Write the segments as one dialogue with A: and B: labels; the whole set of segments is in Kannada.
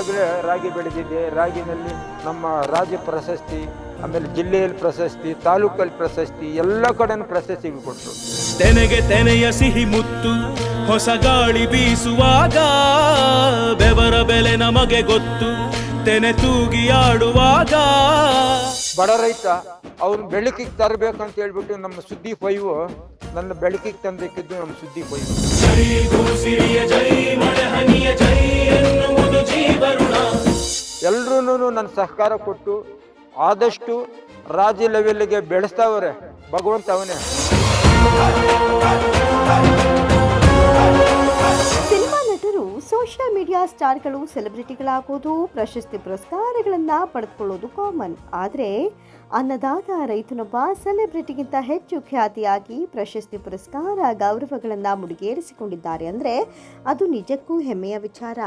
A: ಈಗಾಗಲೇ ರಾಗಿ ಬೆಳೆದಿದೆ. ರಾಗಿನಲ್ಲಿ ನಮ್ಮ ರಾಜ್ಯ ಪ್ರಶಸ್ತಿ, ಆಮೇಲೆ ಜಿಲ್ಲೆಯಲ್ಲಿ ಪ್ರಶಸ್ತಿ, ತಾಲೂಕಲ್ಲಿ ಪ್ರಶಸ್ತಿ, ಎಲ್ಲ ಕಡೆನೂ ಪ್ರಶಸ್ತಿಗಳು ಕೊಟ್ಟರು
B: ತೆನೆಗೆ ತೆನೆಯ ಸಿಹಿ ಮುತ್ತು, ಹೊಸ ಗಾಳಿ ಬೀಸುವಾಗ ಬೆವರ ಬೆಲೆ ನಮಗೆ ಗೊತ್ತು. ತೆನೆ ತೂಗಿ ಆಡುವಾಗ.
A: ಬಡ ರೈತ ಅವ್ರ ಬೆಳಕಿಗೆ ತರಬೇಕಂತ ಹೇಳ್ಬಿಟ್ಟು ನಮ್ಮ ಸುದ್ದಿ ಫೈವ್ ನನ್ನ ಬೆಳಕಿಗೆ ತಂದಿಕ್ಕಿದ್ದು ನಮ್ಮ ಸುದ್ದಿ ಫೈವ್
B: ಜೈ ಭೂಸಿರಿಯ ಜೈ ಮಳೆ ಹನಿಯ ಜೈ ಎನ್ನುವುದು ಜೀವರುಣ
A: ಎಲ್ರೂ ನನ್ನ ಸಹಕಾರ ಕೊಟ್ಟು ಆದಷ್ಟು ರಾಜ್ಯ ಲೆವೆಲ್ಗೆ ಬೆಳೆಸ್ತಾವ್ರೆ ಭಗವಂತ ಅವನೇ.
C: ಸೋಷಿಯಲ್ ಮೀಡಿಯಾ ಸ್ಟಾರ್ಗಳು ಸೆಲೆಬ್ರಿಟಿಗಳಾಗೋದು, ಪ್ರಶಸ್ತಿ ಪುರಸ್ಕಾರಗಳನ್ನು ಪಡೆದುಕೊಳ್ಳೋದು ಕಾಮನ್. ಆದರೆ, ಅನ್ನದಾತ ರೈತನೊಬ್ಬ ಸೆಲೆಬ್ರಿಟಿಗಿಂತ ಹೆಚ್ಚು ಖ್ಯಾತಿಯಾಗಿ ಪ್ರಶಸ್ತಿ ಪುರಸ್ಕಾರ ಗೌರವಗಳನ್ನು ಮುಡಿಗೇರಿಸಿಕೊಂಡಿದ್ದಾರೆ ಅಂದರೆ ಅದು ನಿಜಕ್ಕೂ ಹೆಮ್ಮೆಯ ವಿಚಾರ.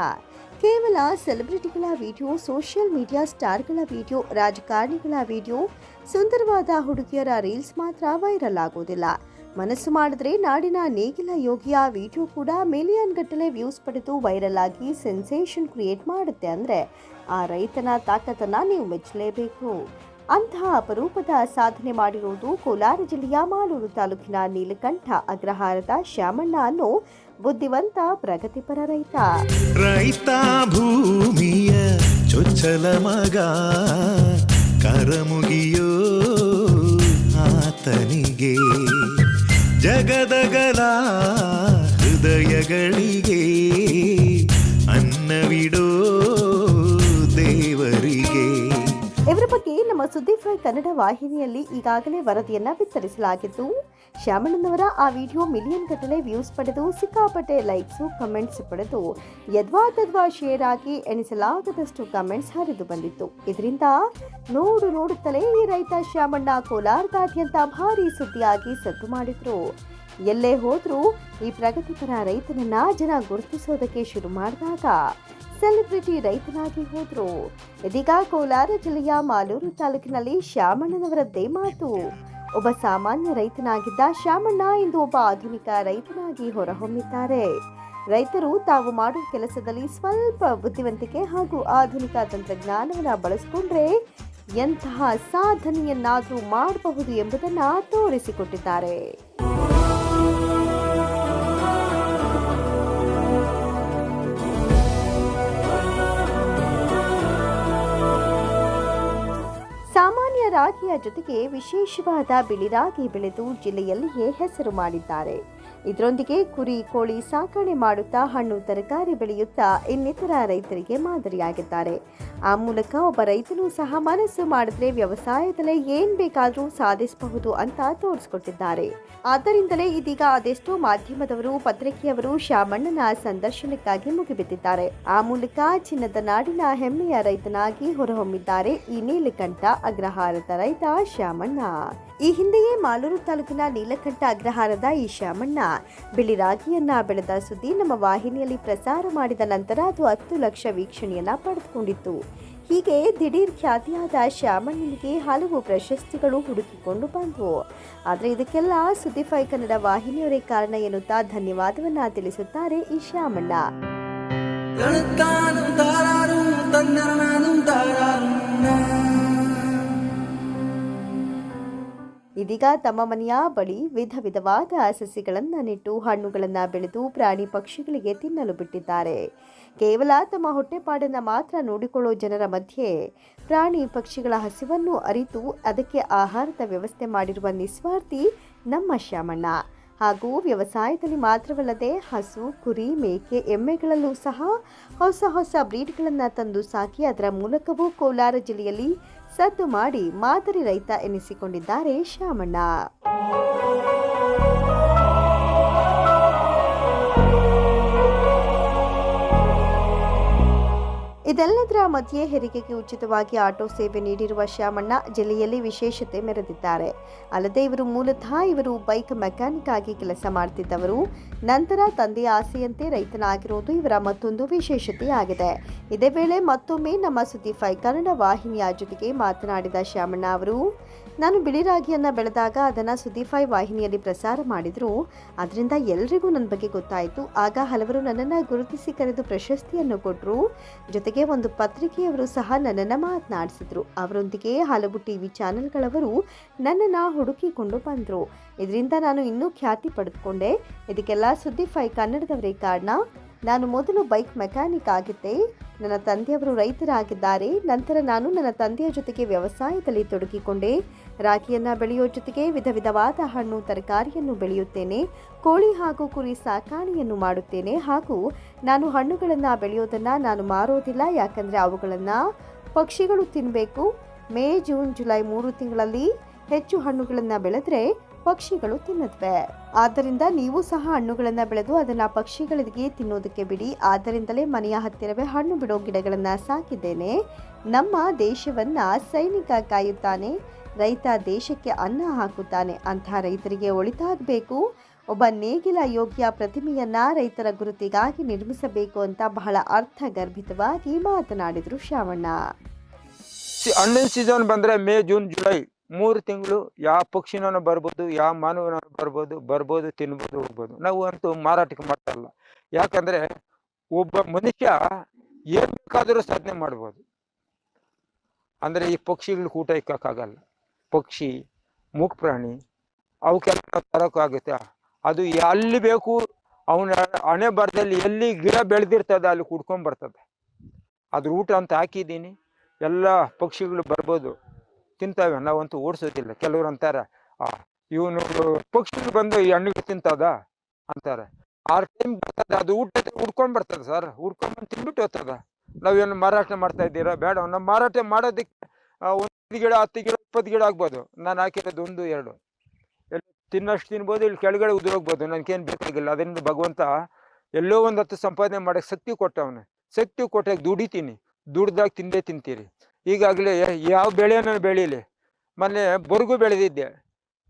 C: ಕೇವಲ ಸೆಲೆಬ್ರಿಟಿಗಳ ವಿಡಿಯೋ, ಸೋಷಿಯಲ್ ಮೀಡಿಯಾ ಸ್ಟಾರ್ಗಳ ವಿಡಿಯೋ, ರಾಜಕಾರಣಿಗಳ ವಿಡಿಯೋ, ಸುಂದರವಾದ ಹುಡುಗಿಯರ ರೀಲ್ಸ್ ಮಾತ್ರ ವೈರಲ್ ಆಗೋದಿಲ್ಲ. ಮನಸ್ಸು ಮಾಡಿದ್ರೆ ನಾಡಿನ ನೇಗಿಲ ಯೋಗಿಯ ವಿಡಿಯೋ ಕೂಡ ಮಿಲಿಯನ್ ಗಟ್ಟಲೆ ವ್ಯೂಸ್ ಪಡೆದು ವೈರಲ್ ಆಗಿ ಸೆನ್ಸೇಷನ್ ಕ್ರಿಯೇಟ್ ಮಾಡುತ್ತೆ ಅಂದರೆ, ಆ ರೈತನ ತಾಕತ್ತನ್ನು ನೀವು ಮೆಚ್ಚಲೇಬೇಕು. ಅಂತಹ ಅಪರೂಪದ ಸಾಧನೆ ಮಾಡಿರುವುದು ಕೋಲಾರ ಜಿಲ್ಲೆಯ ಮಾಲೂರು ತಾಲೂಕಿನ ನೀಲಕಂಠ ಅಗ್ರಹಾರದ ಶ್ಯಾಮಣ್ಣ ಅನ್ನೋ ಬುದ್ಧಿವಂತ, ಪ್ರಗತಿಪರ ರೈತ.
D: ರೈತ ಭೂಮಿಯ ಚೊಚ್ಚಲ ಮಗ, ಕರಮುಗಿಯೋ ಜಗದಗಲ ಹೃದಯಗಳಿಗೆ
C: ನಮ್ಮ ಸುದ್ದಿಫೈ ಕನ್ನಡ ವಾಹಿನಿಯಲ್ಲಿ ಈಗಾಗಲೇ ವರದಿಯನ್ನ ವಿಸ್ತರಿಸಲಾಗಿತ್ತು ಶ್ಯಾಮಣ್ಣನವರ ಆ ವಿಡಿಯೋ ಮಿಲಿಯನ್ ಗಟ್ಟಲೆ ವ್ಯೂಸ್ ಪಡೆದು ಸಿಕ್ಕಾಪಟ್ಟೆ ಲೈಕ್ಸು ಕಮೆಂಟ್ಸ್ ಪಡೆದು ಯದ್ವಾ ತದ್ವಾ ಶೇರ್ ಆಗಿ ಎಣಿಸಲಾಗದಷ್ಟು ಕಮೆಂಟ್ಸ್ ಹರಿದು ಬಂದಿತ್ತು. ಇದರಿಂದ ನೋಡು ನೋಡುತ್ತಲೇ ಈ ರೈತ ಶ್ಯಾಮಣ್ಣ ಕೋಲಾರದಾದ್ಯಂತ ಭಾರೀ ಸುದ್ದಿಯಾಗಿ ಸದ್ದು ಮಾಡಿದ್ರು. ಎಲ್ಲೇ ಹೋದ್ರೂ ಈ ಪ್ರಗತಿಪರ ರೈತನನ್ನ ಜನ ಗುರುತಿಸೋದಕ್ಕೆ ಶುರು ಮಾಡಿದಾಗ ಸೆಲೆಬ್ರಿಟಿ ರೈತನಾಗಿ ಹೋದ್ರು. ಇದೀಗ ಕೋಲಾರ ಜಿಲ್ಲೆಯ ಮಾಲೂರು ತಾಲೂಕಿನಲ್ಲಿ ಶ್ಯಾಮಣ್ಣನವರದ್ದೇ ಮಾತು. ಒಬ್ಬ ಸಾಮಾನ್ಯ ರೈತನಾಗಿದ್ದ ಶ್ಯಾಮಣ್ಣ ಇಂದು ಒಬ್ಬ ಆಧುನಿಕ ರೈತನಾಗಿ ಹೊರಹೊಮ್ಮಿದ್ದಾರೆ. ರೈತರು ತಾವು ಮಾಡುವ ಕೆಲಸದಲ್ಲಿ ಸ್ವಲ್ಪ ಬುದ್ಧಿವಂತಿಕೆ ಹಾಗೂ ಆಧುನಿಕ ತಂತ್ರಜ್ಞಾನವನ್ನು ಬಳಸಿಕೊಂಡ್ರೆ ಎಂತಹ ಸಾಧನೆಯನ್ನಾದರೂ ಮಾಡಬಹುದು ಎಂಬುದನ್ನು ತೋರಿಸಿಕೊಟ್ಟಿದ್ದಾರೆ. ರಾಗಿಯ ಜೊತೆಗೆ ವಿಶೇಷವಾದ ಬಿಳಿ ರಾಗಿ ಬೆಳೆದು ಜಿಲ್ಲೆಯಲ್ಲಿಯೇ ಹೆಸರು ಮಾಡಿದ್ದಾರೆ. ಇದರೊಂದಿಗೆ ಕುರಿ, ಕೋಳಿ ಸಾಕಣೆ ಮಾಡುತ್ತಾ ಹಣ್ಣು ತರಕಾರಿ ಬೆಳೆಯುತ್ತಾ ಇನ್ನಿತರ ರೈತರಿಗೆ ಮಾದರಿಯಾಗಿದ್ದಾರೆ. ಆ ಮೂಲಕ ಒಬ್ಬ ರೈತನು ಸಹ ಮನಸ್ಸು ಮಾಡಿದ್ರೆ ವ್ಯವಸಾಯದಲ್ಲೇ ಏನ್ ಬೇಕಾದರೂ ಸಾಧಿಸಬಹುದು ಅಂತ ತೋರಿಸ್ಕೊಟ್ಟಿದ್ದಾರೆ. ಆದ್ದರಿಂದಲೇ ಇದೀಗ ಅದೆಷ್ಟೋ ಮಾಧ್ಯಮದವರು, ಪತ್ರಿಕೆಯವರು ಶ್ಯಾಮಣ್ಣನ ಸಂದರ್ಶನಕ್ಕಾಗಿ ಮುಗಿಬಿದ್ದಿದ್ದಾರೆ. ಆ ಮೂಲಕ ಚಿನ್ನದ ನಾಡಿನ ಹೆಮ್ಮೆಯ ರೈತನಾಗಿ ಹೊರಹೊಮ್ಮಿದ್ದಾರೆ ಈ ನೀಲಕಂಠ ಅಗ್ರಹಾರದ ರೈತ ಶ್ಯಾಮಣ್ಣ. ಈ ಹಿಂದೆಯೇ ಮಾಲೂರು ತಾಲೂಕಿನ ನೀಲಕಂಠ ಅಗ್ರಹಾರದ ಈ ಶ್ಯಾಮಣ್ಣ. ಬಿಳಿ ರಾಗಿಯನ್ನ ಬೆಳೆದ ಸುದ್ದಿ ನಮ್ಮ ವಾಹಿನಿಯಲ್ಲಿ ಪ್ರಸಾರ ಮಾಡಿದ ನಂತರ ಅದು ಹತ್ತು ಲಕ್ಷ ವೀಕ್ಷಣೆಯನ್ನ ಪಡೆದುಕೊಂಡಿತ್ತು. ಹೀಗೆ ದಿಢೀರ್ ಖ್ಯಾತಿಯಾದ ಶ್ಯಾಮಣ್ಣನಿಗೆ ಹಲವು ಪ್ರಶಸ್ತಿಗಳು ಹುಡುಕಿಕೊಂಡು ಬಂದವು. ಆದರೆ ಇದಕ್ಕೆಲ್ಲ ಸುದ್ದಿಫೈ ಕನ್ನಡ ವಾಹಿನಿಯವರೇ ಕಾರಣ ಎನ್ನುತ್ತಾ ಧನ್ಯವಾದವನ್ನ ತಿಳಿಸುತ್ತಾರೆ ಈ ಶ್ಯಾಮಣ್ಣ. ಇದೀಗ ತಮ್ಮ ಮನೆಯ ಬಳಿ ವಿಧ ವಿಧವಾದ ಸಸಿಗಳನ್ನು ನೆಟ್ಟು ಹಣ್ಣುಗಳನ್ನು ಬೆಳೆದು ಪ್ರಾಣಿ ಪಕ್ಷಿಗಳಿಗೆ ತಿನ್ನಲು ಬಿಟ್ಟಿದ್ದಾರೆ. ಕೇವಲ ತಮ್ಮ ಹೊಟ್ಟೆಪಾಡನ್ನು ಮಾತ್ರ ನೋಡಿಕೊಳ್ಳೋ ಜನರ ಮಧ್ಯೆ ಪ್ರಾಣಿ ಪಕ್ಷಿಗಳ ಹಸಿವನ್ನು ಅರಿತು ಅದಕ್ಕೆ ಆಹಾರದ ವ್ಯವಸ್ಥೆ ಮಾಡಿರುವ ನಿಸ್ವಾರ್ಥಿ ನಮ್ಮ ಶ್ಯಾಮಣ್ಣ. ಹಾಗೂ ವ್ಯವಸಾಯದಲ್ಲಿ ಮಾತ್ರವಲ್ಲದೆ ಹಸು, ಕುರಿ, ಮೇಕೆ, ಎಮ್ಮೆಗಳಲ್ಲೂ ಸಹ ಹೊಸ ಹೊಸ ಬ್ರೀಡ್ಗಳನ್ನು ತಂದು ಸಾಕಿ ಅದರ ಮೂಲಕವೂ ಕೋಲಾರ ಜಿಲ್ಲೆಯಲ್ಲಿ ಸದ್ದು ಮಾಡಿ ಮಾದರಿ ರೈತ ಎನಿಸಿಕೊಂಡಿದ್ದಾರೆ ಶ್ಯಾಮಣ್ಣ. ಇದೆಲ್ಲದರ ಮಧ್ಯೆ ಹೆರಿಗೆಗೆ ಉಚಿತವಾಗಿ ಆಟೋ ಸೇವೆ ನೀಡಿರುವ ಶ್ಯಾಮಣ್ಣ ಜಿಲ್ಲೆಯಲ್ಲಿ ವಿಶೇಷತೆ ಮೆರೆದಿದ್ದಾರೆ. ಅಲ್ಲದೆ ಇವರು ಮೂಲತಃ ಇವರು ಬೈಕ್ ಮೆಕ್ಯಾನಿಕ್ ಆಗಿ ಕೆಲಸ ಮಾಡ್ತಿದ್ದವರು. ನಂತರ ತಂದೆಯ ಆಸೆಯಂತೆ ರೈತನಾಗಿರೋದು ಇವರ ಮತ್ತೊಂದು ವಿಶೇಷತೆಯಾಗಿದೆ ಇದೇ ವೇಳೆ ಮತ್ತೊಮ್ಮೆ ನಮ್ಮ ಸುದ್ದಿ ಫೈ ಕನ್ನಡ ವಾಹಿನಿಯ ಜೊತೆಗೆ ಮಾತನಾಡಿದ ಶ್ಯಾಮಣ್ಣ ಅವರು ನಾನು ಬಿಳಿ ರಾಗಿಯನ್ನು ಬೆಳೆದಾಗ ಅದನ್ನು ಸುದೀಫೈ ವಾಹಿನಿಯಲ್ಲಿ ಪ್ರಸಾರ ಮಾಡಿದ್ರು. ಅದರಿಂದ ಎಲ್ರಿಗೂ ನನ್ನ ಬಗ್ಗೆ ಗೊತ್ತಾಯಿತು. ಆಗ ಹಲವರು ನನ್ನನ್ನು ಗುರುತಿಸಿ ಕರೆದು ಪ್ರಶಸ್ತಿಯನ್ನು ಕೊಟ್ಟರು ಜೊತೆಗೆ ಒಂದು ಪತ್ರಿಕೆಯವರು ಸಹ ನನ್ನನ್ನು ಮಾತನಾಡಿಸಿದ್ರು. ಅವರೊಂದಿಗೆ ಹಲವು ಟಿ ವಿ ಚಾನೆಲ್ಗಳವರು ನನ್ನನ್ನು ಹುಡುಕಿಕೊಂಡು ಬಂದರು. ಇದರಿಂದ ನಾನು ಇನ್ನೂ ಖ್ಯಾತಿ ಪಡೆದುಕೊಂಡೆ. ಇದಕ್ಕೆಲ್ಲ ಸುದ್ದಿಫೈ ಕನ್ನಡದವರೇ ಕಾರಣ ನಾನು ಮೊದಲು ಬೈಕ್ ಮೆಕ್ಯಾನಿಕ್ ಆಗಿದ್ದೆ. ನನ್ನ ತಂದೆಯವರು ರೈತರಾಗಿದ್ದಾರೆ. ನಂತರ ನಾನು ನನ್ನ ತಂದೆಯ ಜೊತೆಗೆ ವ್ಯವಸಾಯದಲ್ಲಿ ತೊಡಗಿಕೊಂಡೆ. ರಾಗಿಯನ್ನು ಬೆಳೆಯೋ ಜೊತೆಗೆ ವಿಧ ವಿಧವಾದ ಹಣ್ಣು, ತರಕಾರಿಯನ್ನು ಬೆಳೆಯುತ್ತೇನೆ. ಕೋಳಿ ಹಾಗೂ ಕುರಿ ಸಾಕಾಣೆಯನ್ನು ಮಾಡುತ್ತೇನೆ. ಹಾಗೂ ನಾನು ಹಣ್ಣುಗಳನ್ನು ಬೆಳೆಯೋದನ್ನು ನಾನು ಮಾರೋದಿಲ್ಲ. ಯಾಕಂದರೆ ಅವುಗಳನ್ನು ಪಕ್ಷಿಗಳು ತಿನ್ನಬೇಕು ಮೇ, ಜೂನ್, ಜುಲೈ ಮೂರು ತಿಂಗಳಲ್ಲಿ ಹೆಚ್ಚು ಹಣ್ಣುಗಳನ್ನು ಬೆಳೆದ್ರೆ ಪಕ್ಷಿಗಳು ತಿನ್ನತ್ವೆ ಆದ್ದರಿಂದ ನೀವು ಸಹ ಹಣ್ಣುಗಳನ್ನು ಬೆಳೆದು ಅದನ್ನು ಪಕ್ಷಿಗಳಿಗೆ ತಿನ್ನೋದಕ್ಕೆ ಬಿಡಿ. ಆದ್ದರಿಂದಲೇ ಮನೆಯ ಹತ್ತಿರವೇ ಹಣ್ಣು ಬಿಡೋ ಗಿಡಗಳನ್ನು ಸಾಕಿದ್ದೇನೆ. ನಮ್ಮ ದೇಶವನ್ನ ಸೈನಿಕ ಕಾಯುತ್ತಾನೆ. ರೈತ ದೇಶಕ್ಕೆ ಅನ್ನ ಹಾಕುತ್ತಾನೆ. ಅಂತಹ ರೈತರಿಗೆ ಒಳಿತಾಗಬೇಕು. ಒಬ್ಬ ನೇಗಿಲ ಯೋಗ್ಯ ಪ್ರತಿಮೆಯನ್ನ ರೈತರ ಗುರುತಿಗಾಗಿ ನಿರ್ಮಿಸಬೇಕು ಅಂತ ಬಹಳ ಅರ್ಥಗರ್ಭಿತವಾಗಿ ಮಾತನಾಡಿದರು ಶ್ರಾವಣ್ಣ
A: ಹಣ್ಣಿನ ಸೀಸನ್ ಬಂದರೆ ಮೇ, ಜೂನ್, ಜುಲೈ. ಮೂರು ತಿಂಗಳು ಯಾವ ಪಕ್ಷಿನೂ ಬರ್ಬೋದು, ಯಾವ ಮಾನವನ ಬರ್ಬೋದು ಬರ್ಬೋದು, ತಿನ್ಬೋದು ಹೋಗ್ಬೋದು ನಾವು ಅಂತೂ ಮಾರಾಟಕ್ಕೆ ಮಾಡ್ತಾ ಇಲ್ಲ ಯಾಕಂದ್ರೆ ಒಬ್ಬ ಮನುಷ್ಯ ಏನ್ ಬೇಕಾದರೂ ಸಾಧನೆ ಮಾಡ್ಬೋದು. ಅಂದ್ರೆ ಈ ಪಕ್ಷಿಗಳು ಊಟ ಇಕ್ಕಾಗಲ್ಲ ಪಕ್ಷಿ ಮೂಕ್ ಪ್ರಾಣಿ ಅವಕ್ಕೆಲ್ಲ ತರೋಕ್ಕಾಗುತ್ತೆ ಅದು ಎಲ್ಲಿ ಬೇಕು, ಅವನ ಹಣೆ ಬರದಲ್ಲಿ ಎಲ್ಲಿ ಗಿಡ ಬೆಳೆದಿರ್ತದೆ ಅಲ್ಲಿ ಕುಡ್ಕೊಂಡ್ ಬರ್ತದೆ. ಅದ್ರ ಊಟ ಅಂತ ಹಾಕಿದ್ದೀನಿ. ಎಲ್ಲ ಪಕ್ಷಿಗಳು ಬರ್ಬೋದು. ತಿಂತಾವೆ. ನಾವಂತೂ ಓಡಿಸೋದಿಲ್ಲ. ಕೆಲವ್ರು ಅಂತಾರೆ ಇವನು ಪಕ್ಷಿಗಳು ಬಂದು ಈ ಹಣ್ಣಿಗೆ ತಿಂತದ ಅಂತಾರೆ. ಆರು ಟೈಮ್ ಬರ್ತದೆ, ಅದು ಊಟ ಹುಡ್ಕೊಂಡ್ ಬರ್ತದೆ ಸರ್. ಹುಡ್ಕೊಂಡ್ ಬಂದು ತಿನ್ಬಿಟ್ಟು ಹೋಗ್ತದ. ನಾವೇನು ಮಾರಾಟ ಮಾಡ್ತಾ ಇದ್ದೀರಾ? ಬೇಡ. ನಾವು ಮಾರಾಟ ಮಾಡೋದಕ್ಕೆ ಒಂದು ಗಿಡ, ಹತ್ತು ಗಿಡ, ಇಪ್ಪತ್ತು ಗಿಡ ಆಗ್ಬೋದು. ನಾನು ಹಾಕಿರೋದು ಒಂದು, ಎರಡು. ಎಲ್ಲ ತಿನ್ನಷ್ಟು ತಿನ್ಬೋದು, ಇಲ್ಲಿ ಕೆಳಗಡೆ ಉದುರೋಗ್ಬೋದು. ನನಗೇನು ಬೇಕಾಗಿಲ್ಲ. ಅದರಿಂದ ಭಗವಂತ ಎಲ್ಲೋ ಒಂದು ಹತ್ತು ಸಂಪಾದನೆ ಮಾಡೋಕ್ಕೆ ಶಕ್ತಿ ಕೊಟ್ಟವನು. ಶಕ್ತಿ ಕೊಟ್ಟಾಗ ದುಡಿತೀನಿ. ದುಡ್ದಾಗ ತಿಂದೇ ತಿಂತೀರಿ. ಈಗಾಗಲೇ ಯಾವ ಬೆಳೆಯನ್ನು ಬೆಳೀಲಿ? ಮೊನ್ನೆ ಬೊರ್ಗು ಬೆಳೆದಿದ್ದೆ.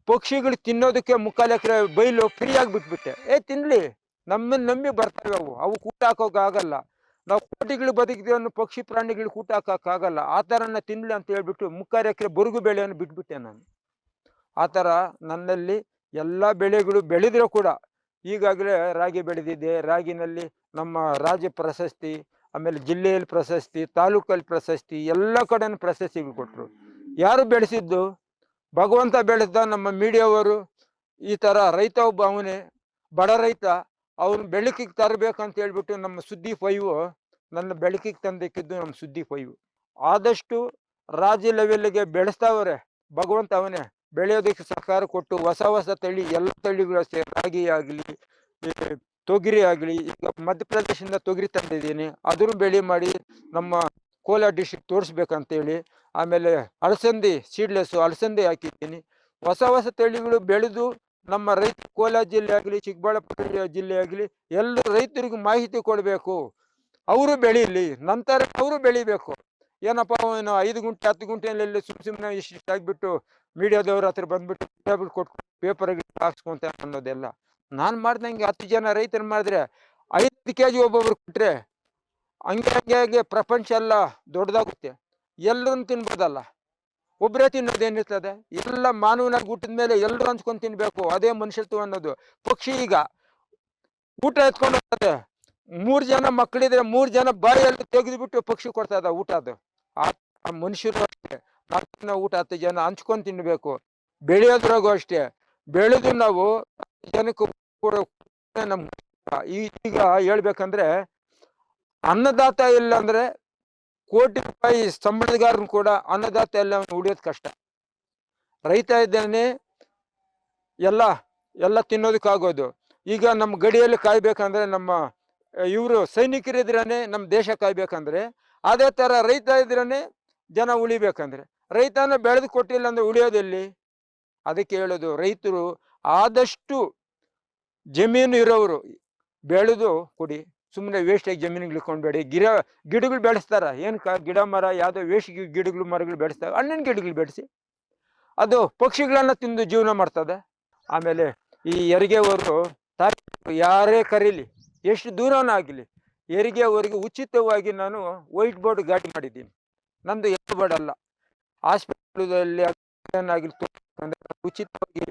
A: ಪಕ್ಷಿಗಳು ತಿನ್ನೋದಕ್ಕೆ ಮುಕ್ಕಾಲು ಎಕರೆ ಬೈಲು ಫ್ರೀಯಾಗಿ ಬಿಟ್ಬಿಟ್ಟೆ. ಏ, ತಿನ್ಲಿ. ನಮ್ಮನ್ನ ನಂಬಿ ಬರ್ತವೆ ಅವು. ಅವು ಕೂಟ ಹಾಕೋಕ್ಕಾಗಲ್ಲ ನಾವು ಕೋಟಿಗಳು ಬದುಕಿದ್ವಿ ಅನ್ನೋ ಪಕ್ಷಿ ಪ್ರಾಣಿಗಳು ಕೂಟ ಹಾಕೋಕ್ಕಾಗಲ್ಲ ಆ ಥರನ ತಿನ್ಲಿ ಅಂತ ಹೇಳ್ಬಿಟ್ಟು ಮುಕ್ಕಾಲು ಎಕರೆ ಬೊರ್ಗು ಬೆಳೆಯನ್ನು ಬಿಟ್ಬಿಟ್ಟೆ ನಾನು. ಆ ಥರ ನನ್ನಲ್ಲಿ ಎಲ್ಲ ಬೆಳೆಗಳು ಬೆಳೆದರೂ ಕೂಡ ಈಗಾಗಲೇ ರಾಗಿ ಬೆಳೆದಿದ್ದೆ ರಾಗಿನಲ್ಲಿ ನಮ್ಮ ರಾಜ್ಯ ಪ್ರಶಸ್ತಿ ಆಮೇಲೆ ಜಿಲ್ಲೆಯಲ್ಲಿ ಪ್ರಶಸ್ತಿ, ತಾಲೂಕಲ್ಲಿ ಪ್ರಶಸ್ತಿ, ಎಲ್ಲ ಕಡೆನೂ ಪ್ರಶಸ್ತಿಗಳು ಕೊಟ್ಟರು ಯಾರು ಬೆಳೆಸಿದ್ದು? ಭಗವಂತ ಬೆಳೆದ ನಮ್ಮ ಮೀಡಿಯಾವರು, ಈ ಥರ ರೈತ ಒಬ್ಬ ಅವನೇ, ಬಡ ರೈತ, ಅವನು ಬೆಳಕಿಗೆ ತರಬೇಕಂತ ಹೇಳ್ಬಿಟ್ಟು ನಮ್ಮ ಸುದ್ದಿ ಫೈವು, ನನ್ನ ಬೆಳಕಿಗೆ ತಂದಕ್ಕಿದ್ದು ನಮ್ಮ ಸುದ್ದಿ ಫೈವು. ಆದಷ್ಟು ರಾಜ್ಯ ಲೆವೆಲ್ಗೆ ಬೆಳೆಸ್ತಾವ್ರೆ, ಭಗವಂತ ಅವನೇ. ಬೆಳೆಯೋದಕ್ಕೆ ಸಹಕಾರ ಕೊಟ್ಟು ಹೊಸ ಹೊಸ ತಳಿ, ಎಲ್ಲ ತಳಿಗಳು ರಾಗಿ ಆಗಲಿ ತೊಗರಿ ಆಗಲಿ ಮಧ್ಯಪ್ರದೇಶದಿಂದ ತೊಗರಿ ತಂದಿದ್ದೀನಿ. ಅದನ್ನು ಬೆಳೆ ಮಾಡಿ ನಮ್ಮ ಕೋಲಾರ ಡಿಸ್ಟಿಕ್ ತೋರಿಸ್ಬೇಕಂತೇಳಿ, ಆಮೇಲೆ ಅಲಸಂದಿ ಸೀಡ್ಲೆಸ್ಸು ಅಲಸಂದಿ ಹಾಕಿದ್ದೀನಿ. ಹೊಸ ಹೊಸ ತಳಿಗಳು ಬೆಳೆದು ನಮ್ಮ ರೈತ ಕೋಲಾರ ಜಿಲ್ಲೆ ಆಗಲಿ, ಚಿಕ್ಕಬಳ್ಳಾಪುರ ಜಿಲ್ಲೆ ಆಗಲಿ, ಎಲ್ಲ ರೈತರಿಗೂ ಮಾಹಿತಿ ಕೊಡಬೇಕು. ಅವರು ಬೆಳೀಲಿ, ನಂತರ ಅವರು ಬೆಳಿಬೇಕು. ಏನಪ್ಪ, ಅವನು ಐದು ಗುಂಟೆ, ಹತ್ತು ಗುಂಟೆಯಲ್ಲಿ ಸುಮ್ ಸುಮ್ಮನೆ ಇಷ್ಟಿಷ್ಟು ಆಗಿಬಿಟ್ಟು ಮೀಡಿಯಾದವ್ರ ಹತ್ರ ಬಂದ್ಬಿಟ್ಟು ಕೊಟ್ಟು ಪೇಪರ್ಗೆ ಹಾಕ್ಸ್ಕೊಂತ ಅನ್ನೋದೆಲ್ಲ. ನಾನು ಮಾಡ್ದಂಗೆ ಹತ್ತು ಜನ ರೈತರು ಮಾಡಿದ್ರೆ ಐದು ಕೆ ಜಿ ಒಬ್ಬೊಬ್ರು ಕೊಟ್ಟರೆ ಹಂಗೆ ಹಂಗೆ ಹಂಗೆ ಪ್ರಪಂಚ ಎಲ್ಲ ದೊಡ್ಡದಾಗುತ್ತೆ ಎಲ್ಲರೂ ತಿನ್ಬೋದಲ್ಲ. ಒಬ್ಬರೇ ತಿನ್ನೋದೇನಿರ್ತದೆ ಎಲ್ಲ ಮಾನವನಾಗಿ ಹುಟ್ಟಿದ ಮೇಲೆ ಎಲ್ಲರೂ ಹಂಚ್ಕೊಂಡು ತಿನ್ಬೇಕು. ಅದೇ ಮನುಷ್ಯತ್ವ ಅನ್ನೋದು. ಪಕ್ಷಿ ಈಗ ಊಟ ಎತ್ಕೊಂಡು ಹೋಗ್ತದೆ. ಮೂರು ಜನ ಮಕ್ಕಳಿದ್ರೆ ಮೂರು ಜನ ಬಾಯಲ್ಲಿ ತೆಗೆದುಬಿಟ್ಟು ಪಕ್ಷಿ ಕೊಡ್ತದ ಊಟ ಅದು. ಆ ಮನುಷ್ಯರು ಅಷ್ಟೇ. ಊಟ ಹತ್ತು ಜನ ಹಂಚ್ಕೊಂಡು ತಿನ್ನಬೇಕು ಬೆಳೆಯೋದ್ರಾಗೂ ಅಷ್ಟೇ. ಬೆಳೆದು ನಾವು ಜನಕ್ಕೆ ಕೂಡ ನಮ್ಮ ಈಗ ಹೇಳ್ಬೇಕಂದ್ರೆ ಅನ್ನದಾತ ಇಲ್ಲ ಅಂದ್ರೆ ಕೋಟಿ ರೂಪಾಯಿ ಸಂಬಳಗಾರನು ಕೂಡ ಅನ್ನದಾತ ಎಲ್ಲ ಉಳಿಯೋದು ಕಷ್ಟ. ರೈತ ಇದ್ದೇನೆ, ಎಲ್ಲ ಎಲ್ಲ ತಿನ್ನೋದಕ್ಕಾಗೋದು ಈಗ ನಮ್ಮ ಗಡಿಯಲ್ಲಿ ಕಾಯ್ಬೇಕಂದ್ರೆ ನಮ್ಮ, ಇವರು ಸೈನಿಕರಿದ್ರೇ ನಮ್ಮ ದೇಶ ಕಾಯ್ಬೇಕಂದ್ರೆ, ಅದೇ ತರ ರೈತ ಇದ್ರೇ ಜನ ಉಳಿಬೇಕಂದ್ರೆ. ರೈತನ ಬೆಳೆದು ಕೊಟ್ಟಿಲ್ಲ ಅಂದ್ರೆ ಉಳಿಯೋದೆಲ್ಲಿ? ಅದಕ್ಕೆ ಹೇಳೋದು, ರೈತರು ಆದಷ್ಟು ಜಮೀನು ಇರೋರು ಬೆಳೆದು ಕೊಡಿ. ಸುಮ್ಮನೆ ವೇಸ್ಟಾಗಿ ಜಮೀನು ಇಳ್ಕೊಂಡ್ಬೇಡಿ ಗಿಡ, ಗಿಡಗಳು ಬೆಳೆಸ್ತಾರ. ಏನು ಕ, ಗಿಡ ಮರ, ಯಾವುದೋ ವೇಸ್ಟ್ ಗಿಡಗಳು, ಮರಗಳು ಬೆಳೆಸ್ತಾರೆ. ಹಣ್ಣಿನ ಗಿಡಗಳು ಬೆಳೆಸಿ. ಅದು ಪಕ್ಷಿಗಳನ್ನು ತಿಂದು ಜೀವನ ಮಾಡ್ತದೆ. ಆಮೇಲೆ ಈ ಹೆರಿಗೆಯವರು ತಾಯಿ ಯಾರೇ ಕರೀಲಿ, ಎಷ್ಟು ದೂರನೂ ಆಗಲಿ, ಹೆರಿಗೆಯವರಿಗೆ ಉಚಿತವಾಗಿ ನಾನು ವೈಟ್ ಬೋರ್ಡ್ ಗಾಡಿ ಮಾಡಿದ್ದೀನಿ. ನಂದು ಎಲ್ಲ ಬೋರ್ಡ್ ಅಲ್ಲ. ಹಾಸ್ಪಿಟಲ್ದಲ್ಲಿ ಉಚಿತವಾಗಿ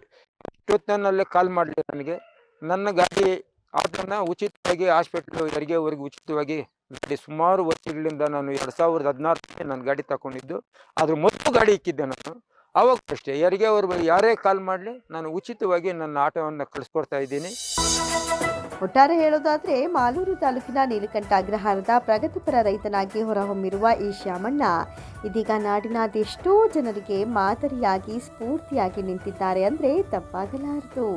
A: ಇಷ್ಟೊತ್ತನಲ್ಲೇ ಕಾಲ್ ಮಾಡಲಿ ನನಗೆ. ನನ್ನ ಗಾಡಿ ಅದನ್ನು ಉಚಿತವಾಗಿ ಹಾಸ್ಪಿಟ್ಲು ಹೆರಿಗೆವರೆಗೆ ಉಚಿತವಾಗಿ ಗಾಡಿ ಸುಮಾರು ವರ್ಷಗಳಿಂದ ನಾನು ಎರಡು ಸಾವಿರದ ಹದಿನಾರಕ್ಕೆ ನಾನು ಗಾಡಿ ತಗೊಂಡಿದ್ದು. ಅದ್ರ ಮೊದಲು ಗಾಡಿ ಇಕ್ಕಿದ್ದೆ ನಾನು. ಅವಾಗ ಅಷ್ಟೇ. ಹೆರಿಗೆವರೆಗೂ ಯಾರೇ ಕಾಲ್ ಮಾಡಲಿ, ನಾನು ಉಚಿತವಾಗಿ ನನ್ನ ಆಟೋವನ್ನು ಕಳಿಸ್ಕೊಡ್ತಾ ಇದ್ದೀನಿ.
C: ಒಟ್ಟಾರೆ ಹೇಳೋದಾದ್ರೆ ಮಾಲೂರು ತಾಲೂಕಿನ ನೀಲಕಂಠ ಅಗ್ರಹಾರದ ಪ್ರಗತಿಪರ ರೈತನಾಗಿ ಹೊರಹೊಮ್ಮಿರುವ ಈ ಶ್ಯಾಮಣ್ಣ ಇದೀಗ ನಾಡಿನ ಅದೆಷ್ಟೋ ಜನರಿಗೆ ಮಾದರಿಯಾಗಿ ಸ್ಫೂರ್ತಿಯಾಗಿ ನಿಂತಿದ್ದಾರೆ ಅಂದ್ರೆ ತಪ್ಪಾಗಲಾರದು.